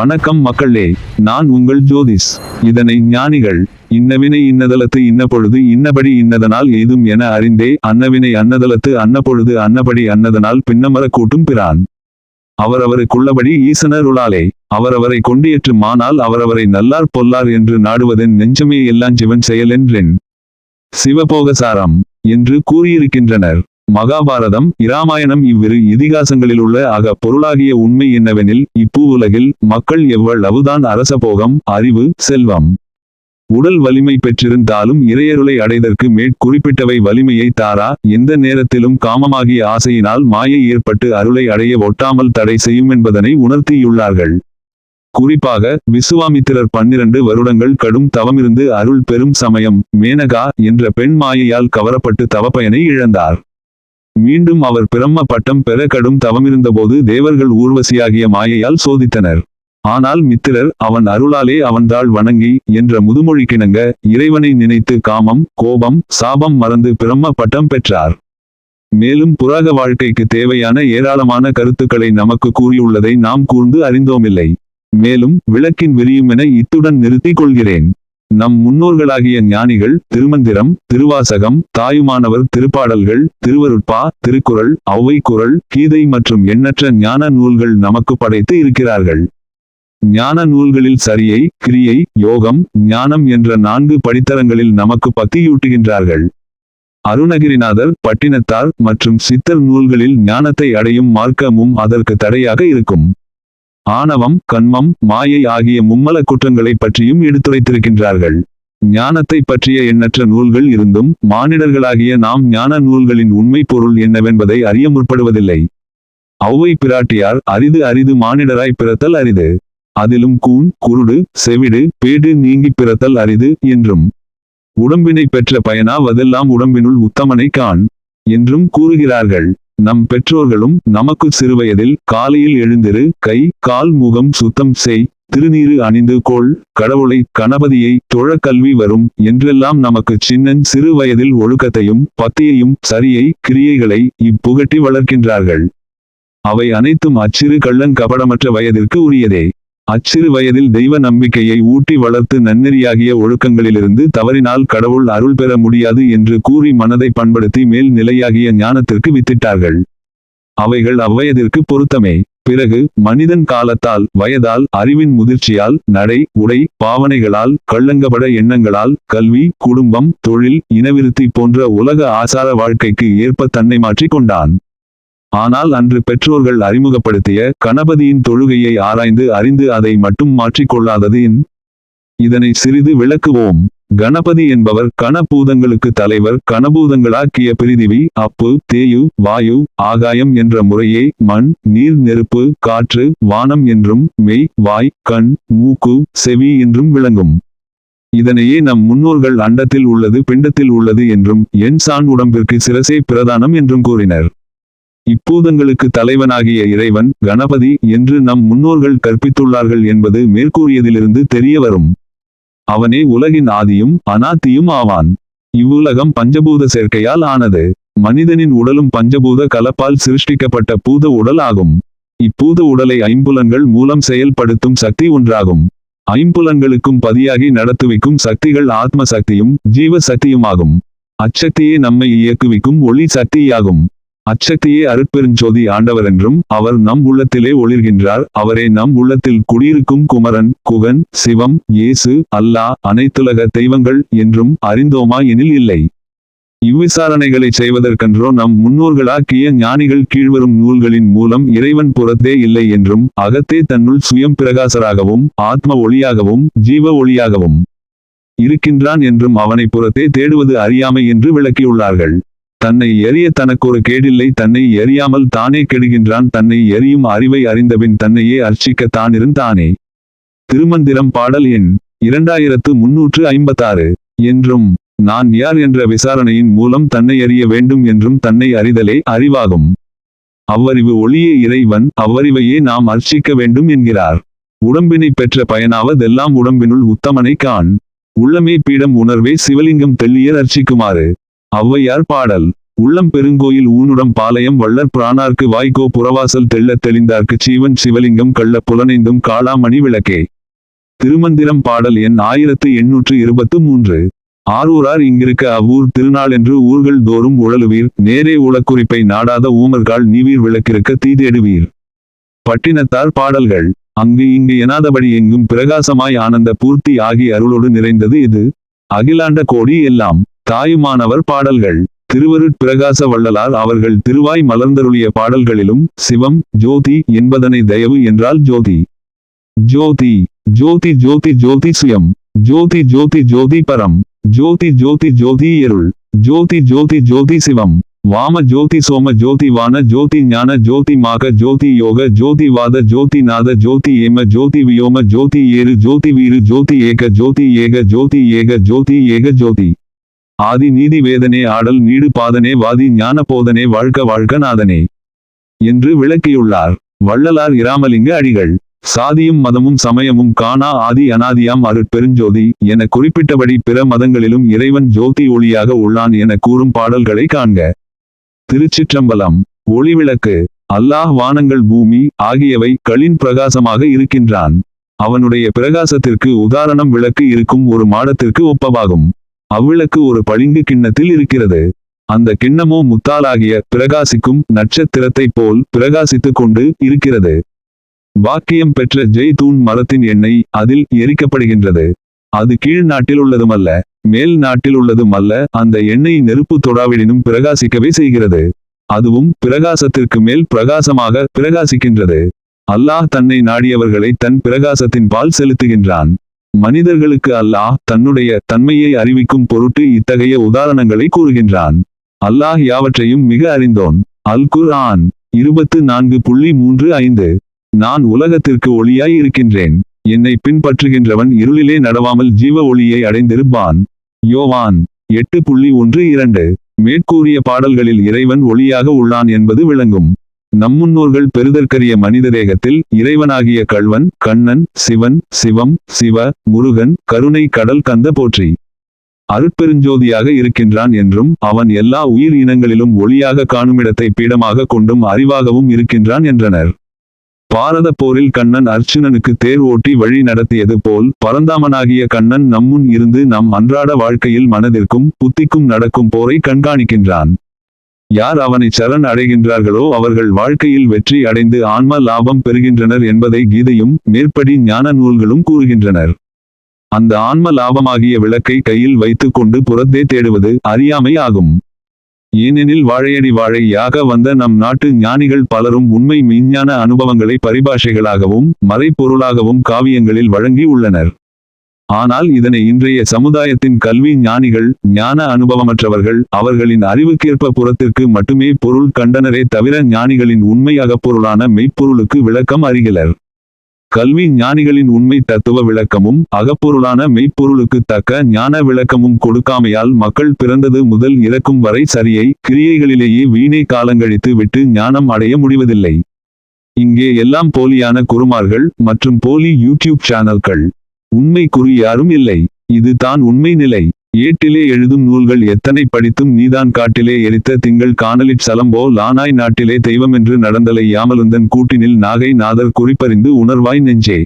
வணக்கம் மக்களே நான் உங்கள் ஜோதிஷ் இதனை ஞானிகள் இன்னவினை இன்னதலத்து இன்னப்பொழுது இன்னபடி இன்னதனால் ஏதும் என அறிந்தே அன்னவினை அன்னதலத்து அன்னப்பொழுது அன்னபடி அன்னதனால் பின்னமர கூட்டும் பிரான். அவரவருக்குள்ளபடி ஈசனருளாலே அவரவரை கொண்டியற்று மானால் அவரவரை நல்லார் பொல்லார் என்று நாடுவதென் நெஞ்சமே எல்லாம் சிவன் செயலென்றென். சிவபோகசாரம் என்று கூறியிருக்கின்றனர். மகாபாரதம் இராமாயணம் இவ்விரு இதிகாசங்களிலுள்ள அக பொருளாகிய உண்மை என்னவெனில் இப்பூ உலகில் மக்கள் எவ்வளவுதான் அரசபோகம் அறிவு செல்வம் உடல் வலிமை பெற்றிருந்தாலும் இறையருளை அடைதற்கு மேற்குறிப்பிட்டவை வலிமையை தாரா எந்த நேரத்திலும் காமமாகிய ஆசையினால் மாயை ஏற்பட்டு அருளை அடைய ஒட்டாமல் தடை செய்யும் என்பதனை உணர்த்தியுள்ளார்கள். குறிப்பாக விசுவாமித்திரர் பன்னிரண்டு வருடங்கள் கடும் தவமிருந்து அருள் பெறும் சமயம் மேனகா என்ற பெண் மாயையால் கவரப்பட்டு தவப்பயனை இழந்தார். மீண்டும் அவர் பிரம்ம பட்டம் பெற கடும் தவமிருந்தபோது தேவர்கள் ஊர்வசியாகிய மாயையால் சோதித்தனர். ஆனால் மித்திரர் அவன் அருளாலே அவன்தாள் வணங்கி என்ற முதுமொழிக்கிணங்க இறைவனை நினைத்து காமம் கோபம் சாபம் மறந்து பிரம்ம பட்டம் பெற்றார். மேலும் புராக வாழ்க்கைக்கு தேவையான ஏராளமான கருத்துக்களை நமக்கு கூறியுள்ளதை நாம் கூர்ந்து அறிந்தோமில்லை. மேலும் விளக்கின் விரியுமென இத்துடன் நிறுத்திக் கொள்கிறேன். நம் முன்னோர்களாகிய ஞானிகள் திருமந்திரம் திருவாசகம் தாயுமானவர் திருப்பாடல்கள் திருவருட்பா திருக்குறள் ஔவை கீதை மற்றும் எண்ணற்ற ஞான நூல்கள் நமக்கு படைத்து இருக்கிறார்கள். ஞான நூல்களில் சரியை கிரியை யோகம் ஞானம் என்ற நான்கு படித்தரங்களில் நமக்கு பத்தியூட்டுகின்றார்கள். அருணகிரிநாதர் பட்டினத்தார் மற்றும் சித்தர் நூல்களில் ஞானத்தை அடையும் மார்க்கமும் அதற்கு தடையாக இருக்கும். ஆணவம் கண்மம் மாயை ஆகிய மும்மல குற்றங்களை பற்றியும் எடுத்துரைத்திருக்கின்றார்கள். ஞானத்தை பற்றிய எண்ணற்ற நூல்கள் இருந்தும் மானிடர்களாகிய நாம் ஞான நூல்களின் உண்மை பொருள் என்னவென்பதை அறிய முற்படுவதில்லை. ஔவை பிராட்டியார் அரிது அரிது மானிடராய் பிறத்தல் அரிது. அதிலும் கூன் குருடு செவிடு பேடு நீங்கி பிறத்தல் அரிது என்றும். உடம்பினை பெற்ற பயனாவதெல்லாம் உடம்பினுள் உத்தமனை கான் என்றும் கூறுகிறார்கள். நம் பெற்றோர்களும் நமக்கு சிறுவயதில் காலையில் எழுந்திரு கை கால் முகம் சுத்தம் செய் திருநீறு அணிந்து கொள் கடவுளை கணபதியை தொழ கல்வி வரும் என்றெல்லாம் நமக்கு சின்னன் சிறு வயதில் ஒழுக்கத்தையும் பத்தியையும் சரியை கிரியைகளை இப்புகட்டி வளர்க்கின்றார்கள். அவை அனைத்தும் அச்சிறு கள்ளன் கபடமற்ற வயதிற்கு உரியதே. அச்சிறு வயதில் தெய்வ நம்பிக்கையை ஊட்டி வளர்த்து நன்னெறியாகிய ஒழுக்கங்களிலிருந்து தவறினால் கடவுள் அருள் பெற முடியாது என்று கூறி மனதை பண்படுத்தி மேல் நிலையாகிய ஞானத்திற்கு வித்திட்டார்கள். அவைகள் அவ்வயதிற்கு பொருத்தமே. பிறகு மனிதன் காலத்தால் வயதால் அறிவின் முதிர்ச்சியால் நடை உடை பாவனைகளால் கள்ளங்கபட எண்ணங்களால் கல்வி குடும்பம் தொழில் இனவிருத்தி போன்ற உலக ஆசார வாழ்க்கைக்கு ஏற்ப தன்னை மாற்றிக் கொண்டான் ஆனால் அன்று பெற்றோர்கள் அறிமுகப்படுத்திய கணபதியின் தொழுகையை ஆராய்ந்து அறிந்து அதை மட்டும் மாற்றிக்கொள்ளாதது இதனை சிறிது விளக்குவோம். கணபதி என்பவர் கணபூதங்களுக்கு தலைவர் கணபூதங்களாக்கிய பிரிதிவி அப்பு தேயு வாயு ஆகாயம் என்ற முறையே மண் நீர் நெருப்பு காற்று வானம் என்றும் மெய் வாய் கண் மூக்கு செவி என்றும் விளங்கும். இதனையே நம் முன்னோர்கள் அண்டத்தில் உள்ளது பிண்டத்தில் உள்ளது என்றும் என் சான் உடம்பிற்கு சிரசே பிரதானம் என்றும் கூறினர். இப்பூதங்களுக்கு தலைவனாகிய இறைவன் கணபதி என்று நம் முன்னோர்கள் கற்பித்துள்ளார்கள் என்பது மேற்கூறியதிலிருந்து தெரிய வரும். அவனே உலகின் ஆதியும் அனாத்தியும் ஆவான். இவ்வுலகம் பஞ்சபூத சேர்க்கையால் ஆனது. மனிதனின் உடலும் பஞ்சபூத கலப்பால் சிருஷ்டிக்கப்பட்ட பூத உடல் ஆகும். இப்பூத உடலை ஐம்புலன்கள் மூலம் செயல்படுத்தும் சக்தி ஒன்றாகும். ஐம்புலன்களுக்கும் பதியாகி நடத்துவிக்கும் சக்திகள் ஆத்ம சக்தியும் ஜீவ சக்தியுமாகும் அச்சக்தியே நம்மை இயக்குவிக்கும் ஒளி சக்தியாகும். அச்சக்தியே அருட்பெருஞ்சோதி ஆண்டவர் என்றும் அவர் நம் உள்ளத்திலே ஒளிர்கின்றார். அவரே நம் உள்ளத்தில் குடியிருக்கும் குமரன் குகன் சிவம் இயேசு அல்லாஹ் அனைத்துலக தெய்வங்கள் என்றும் அறிந்தோமா எனில் இல்லை. இவ்விசாரணைகளை செய்வதற்கன்றோ நம் முன்னோர்களாக்கிய ஞானிகள் கீழ்வரும் நூல்களின் மூலம் இறைவன் புறத்தே இல்லை என்றும் அகத்தே தன்னுள் சுயம் பிரகாசராகவும் ஆத்ம ஒளியாகவும் ஜீவ ஒளியாகவும் இருக்கின்றான் என்றும் அவனை புறத்தே தேடுவது அறியாமை என்று விளக்கியுள்ளார்கள். தன்னை எரிய தனக்கொரு கேடில்லை தன்னை எரியாமல் தானே கெடுகின்றான் தன்னை எரியும் அறிவை அறிந்தபின் தன்னையே அர்ச்சிக்க தானிருந்தானே திருமந்திரம் பாடல் எண் இரண்டாயிரத்து முன்னூற்று ஐம்பத்தாறு. என்றும் நான் யார் என்ற விசாரணையின் மூலம் தன்னை அறிய வேண்டும் என்றும் தன்னை அறிதலே அறிவாகும். அவ்வறிவு ஒளியே இறைவன் அவ்வறிவையே நாம் அர்ச்சிக்க வேண்டும் என்கிறார். உடம்பினை பெற்ற பயனாவதெல்லாம் உடம்பினுள் உத்தமனை காண். உள்ளமே பீடம் உணர்வே சிவலிங்கம் தெள்ளியர் அர்ச்சிக்குமாறு. ஔவையார் பாடல். உள்ளம் பெருங்கோயில் ஊனுடம் பாளையம் வள்ளற் பிரானார்க்கு வாய்க்கோ புறவாசல் தெள்ளத் தெளிந்தார்க்கு சீவன் சிவலிங்கம் கள்ள புலனைந்தும் காளாமணி விளக்கே. திருமந்திரம் பாடல் எண் ஆயிரத்து எண்ணூற்று இருபத்து மூன்று. ஆரூரார் இங்கிருக்க அவ்வூர் திருநாளென்று ஊர்கள் தோறும் உழலுவீர். நேரே உளக்குறிப்பை நாடாத ஊமர்கால் நீவீர் விளக்கிருக்க தீதேடுவீர். பட்டினத்தார் பாடல்கள். அங்கு இங்கு எனாதபடி எங்கும் பிரகாசமாய் ஆனந்த பூர்த்தி ஆகி அருளோடு நிறைந்தது இது. அகிலாண்ட கோடி எல்லாம். தாயுமானவர் பாடல்கள். திருவருட் பிரகாச வள்ளலார் அவர்கள் திருவாய் மலர்ந்தருளிய பாடல்களிலும் சிவம் ஜோதி என்பதனை தயவு என்றால் ஜோதி. ஜோதி ஜோதி ஜோதி ஜோதி சுயம். ஜோதி ஜோதி ஜோதி பரம். ஜோதி ஜோதி ஜோதி இருள். ஜோதி ஜோதி ஜோதி சிவம். வாம ஜோதி சோம ஜோதி வான ஜோதி ஞான ஜோதி மாக ஜோதி யோக ஜோதி வாத ஜோதி நாத ஜோதி ஏம ஜோதி வியோம ஜோதி ஏறு ஜோதி வீரு ஜோதி ஏக ஜோதி ஏக ஜோதி ஏக ஜோதி ஏக ஜோதி. ஆதி நீதி வேதனே ஆடல் நீடு பாதனே வாதி ஞான போதனே வாழ்க வாழ்க நாதனே என்று விளக்கியுள்ளார். வள்ளலார் இராமலிங்க அடிகள் சாதியும் மதமும் சமயமும் காணா ஆதி அனாதியாம் அருட்பெருஞ்சோதி என குறிப்பிட்டபடி பிற மதங்களிலும் இறைவன் ஜோதி ஒளியாக உள்ளான் என கூறும் பாடல்களை காண்க. திருச்சிற்றம்பலம் ஒளிவிளக்கு அல்லாஹ் வானங்கள் பூமி ஆகியவை களின் பிரகாசமாக இருக்கின்றான். அவனுடைய பிரகாசத்திற்கு உதாரணம் விளக்கு இருக்கும் ஒரு மாடத்திற்கு ஒப்பவாகும். அவ்விளக்கு ஒரு பளிங்கு கிண்ணத்தில் இருக்கிறது. அந்த கிண்ணமோ முத்தாலாகிய பிரகாசிக்கும் நட்சத்திரத்தைப் போல் பிரகாசித்துக் கொண்டு இருக்கிறது. வாக்கியம் பெற்ற ஜெய்தூன் மரத்தின் எண்ணெய் அதில் எரிக்கப்படுகின்றது. அது கீழ் நாட்டில் உள்ளதுமல்ல மேல் நாட்டில் உள்ளதும் அல்ல அந்த எண்ணெய் நெருப்பு தொடாவிடினும் பிரகாசிக்கவே செய்கிறது. அதுவும் பிரகாசத்திற்கு மேல் பிரகாசமாக பிரகாசிக்கின்றது. அல்லாஹ் தன்னை நாடியவர்களை தன் பிரகாசத்தின் பால் செலுத்துகின்றான். மனிதர்களுக்கு அல்லாஹ் தன்னுடைய தன்மையை அறிவிக்கும் பொருட்டு இத்தகைய உதாரணங்களை கூறுகின்றான். அல்லாஹ் யாவற்றையும் மிக அறிந்தோன். அல் குர் ஆன் இருபத்து நான்கு புள்ளி மூன்று ஐந்து. நான் உலகத்திற்கு ஒளியாய் இருக்கின்றேன். என்னை பின்பற்றுகின்றவன் இருளிலே நடவாமல் ஜீவ ஒளியை அடைந்திருப்பான். யோவான் எட்டு புள்ளி ஒன்று இரண்டு. மேற்கூறிய பாடல்களில் இறைவன் ஒளியாக உள்ளான் என்பது விளங்கும். நம்முன்னோர்கள் பெருதற்கரிய மனித தேகத்தில் இறைவனாகிய கள்வன் கண்ணன் சிவன் சிவம் சிவ முருகன் கருணை கடல் கந்த போற்றி. அருட்பெருஞ்சோதியாக இருக்கின்றான் என்றும் அவன் எல்லா உயிர் இனங்களிலும் ஒளியாக காணுமிடத்தை பீடமாக கொண்டும் அறிவாகவும் இருக்கின்றான் என்றனர். பாரத போரில் கண்ணன் அர்ச்சுனனுக்கு தேர் ஓட்டி வழி நடத்தியது போல் பரந்தாமனாகிய கண்ணன் நம்முன் இருந்து நம் அன்றாட வாழ்க்கையில் மனதிற்கும் புத்திக்கும் நடக்கும் போரை கண்காணிக்கின்றான். யார் அவனை சரண் அடைகின்றார்களோ அவர்கள் வாழ்க்கையில் வெற்றி அடைந்து ஆன்ம லாபம் பெறுகின்றனர் என்பதை கீதையும் மேற்படி ஞான நூல்களும் கூறுகின்றனர். அந்த ஆன்ம லாபமாகிய விளக்கை கையில் வைத்துக் கொண்டு புறத்தே தேடுவது அறியாமை ஆகும். ஏனெனில் வாழையடி வாழை யாக வந்த நம் நாட்டு ஞானிகள் பலரும் உண்மை மெய்ஞான அனுபவங்களை பரிபாஷைகளாகவும் மறைப்பொருளாகவும் காவியங்களில் வழங்கி உள்ளனர். ஆனால் இதனை இன்றைய சமுதாயத்தின் கல்வி ஞானிகள் ஞான அனுபவமற்றவர்கள் அவர்களின் அறிவுக்கேற்ப புறத்திற்கு மட்டுமே பொருள் கண்டனரே தவிர ஞானிகளின் உண்மை அகப்பொருளான மெய்ப்பொருளுக்கு விளக்கம் அறிகிறர் கல்வி ஞானிகளின் உண்மை தத்துவ விளக்கமும் அகப்பொருளான மெய்ப்பொருளுக்கு தக்க ஞான விளக்கமும் கொடுக்காமையால் மக்கள் பிறந்தது முதல் இறக்கும் வரை சரியை கிரியைகளிலேயே வீணை காலங்கழித்து விட்டு ஞானம் அடைய முடிவதில்லை. இங்கே எல்லாம் போலியான குருமார்கள் மற்றும் போலி யூடியூப் சேனல்கள். உண்மை குறி யாரும் இல்லை. இது தான் உண்மை நிலை. ஏட்டிலே எழுதும் நூல்கள் எத்தனை படித்தும் நீதான் காட்டிலே எரித்த திங்கள் காணலிற் சலம்போ லானாய் நாட்டிலே தெய்வமென்று நடந்தலை யாமலுந்தன் கூட்டினில் நாகை நாதர் குறிப்பறிந்து உணர்வாய் நெஞ்சே.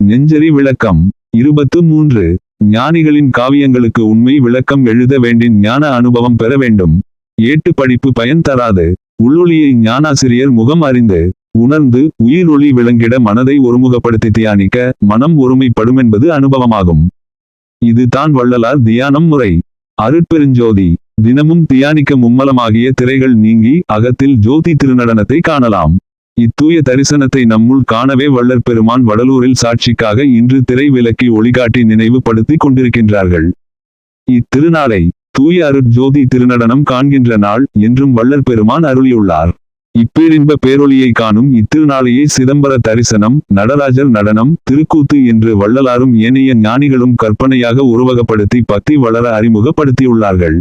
நெஞ்சரி விளக்கம். இருபத்து மூன்று. ஞானிகளின் காவியங்களுக்கு உண்மை விளக்கம் எழுத வேண்டின் ஞான அனுபவம் பெற வேண்டும். ஏட்டு படிப்பு பயன் தராது. உள்ளொளியை ஞானாசிரியர் முகம் அறிந்து உணர்ந்து உயிரொளி விளங்கிட மனதை ஒருமுகப்படுத்தி தியானிக்க மனம் ஒருமைப்படுமென்பது அனுபவமாகும். இது தான் வள்ளலார் தியானம் முறை. அருட்பெருஞ்சோதி தினமும் தியானிக்க மும்மலமாகிய திரைகள் நீங்கி அகத்தில் ஜோதி திருநடனத்தை காணலாம். இத்தூய தரிசனத்தை நம்முள் காணவே வள்ளற் பெருமான் வடலூரில் சாட்சிக்காக இன்று திரை விலக்கி ஒளிகாட்டி நினைவுபடுத்தி கொண்டிருக்கின்றார்கள். இத்திருநாளை தூய அருட்ஜோதி திருநடனம் காண்கின்ற நாள் என்றும் வள்ளற் பெருமான் அருளியுள்ளார். இப்பேரின்ப பேரொளியை காணும் இத்திருநாளையே சிதம்பர தரிசனம் நடராஜர் நடனம் திருக்கூத்து என்று வள்ளலாரும் ஏனைய ஞானிகளும் கற்பனையாக உருவகப்படுத்தி பக்தி வளர அறிமுகப்படுத்தியுள்ளார்கள்.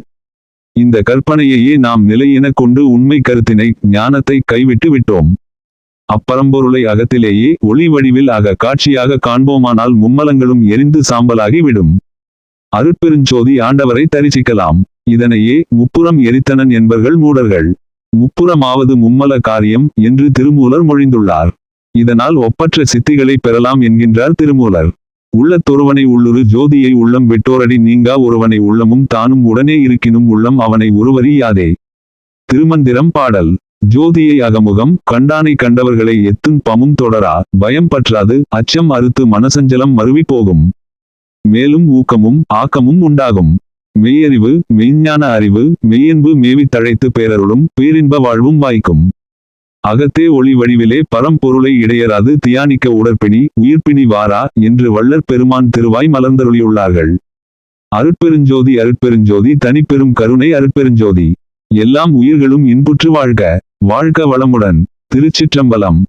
இந்த கற்பனையையே நாம் நிலையென கொண்டு உண்மை கருத்தினை ஞானத்தை கைவிட்டு விட்டோம். அப்பரம்பொருளை அகத்திலேயே ஒளி வடிவில் அக காட்சியாக காண்போமானால் மும்மலங்களும் எரிந்து சாம்பலாகி விடும். அருட்பெருஞ்சோதி ஆண்டவரை தரிசிக்கலாம். இதனையே முப்புறம் எரித்தனன் என்பர்கள் மூடர்கள். முப்புறமாவது மும்மல காரியம் என்று திருமூலர் மொழிந்துள்ளார். இதனால் ஒப்பற்ற சித்திகளை பெறலாம் என்கின்றார் திருமூலர். உள்ளத்தொருவனை உள்ளுரு ஜோதியை உள்ளம் வெட்டோரடி நீங்கா ஒருவனை உள்ளமும் தானும் உடனே இருக்கினும் உள்ளம் அவனை உருவறியாதே திருமந்திரம் பாடல். ஜோதியை அகமுகம் கண்டானை கண்டவர்களை எத்தும் பமும் தொடரா. பயம் பற்றாது அச்சம் அறுத்து மனசஞ்சலம் மருவி போகும். மேலும் ஊக்கமும் ஆக்கமும் உண்டாகும். மெய்யறிவு மெய்ஞான அறிவு மெய்யன்பு மேவித் தழைத்து பேரருளும் பேரின்ப வாழ்வும் வாய்க்கும். அகத்தே ஒளி வடிவிலே பரம்பொருளை இடையராது தியானிக்க உடற்பிணி உயிர்ப்பிணி வாரா என்று வள்ளற் பெருமான் திருவாய் மலர்ந்தருளியுள்ளார்கள். அருட்பெருஞ்சோதி அருட்பெருஞ்சோதி தனிப்பெரும் கருணை அருட்பெருஞ்சோதி. எல்லாம் உயிர்களும் இன்புற்று வாழ்க. வாழ்க வளமுடன். திருச்சிற்றம்பலம்.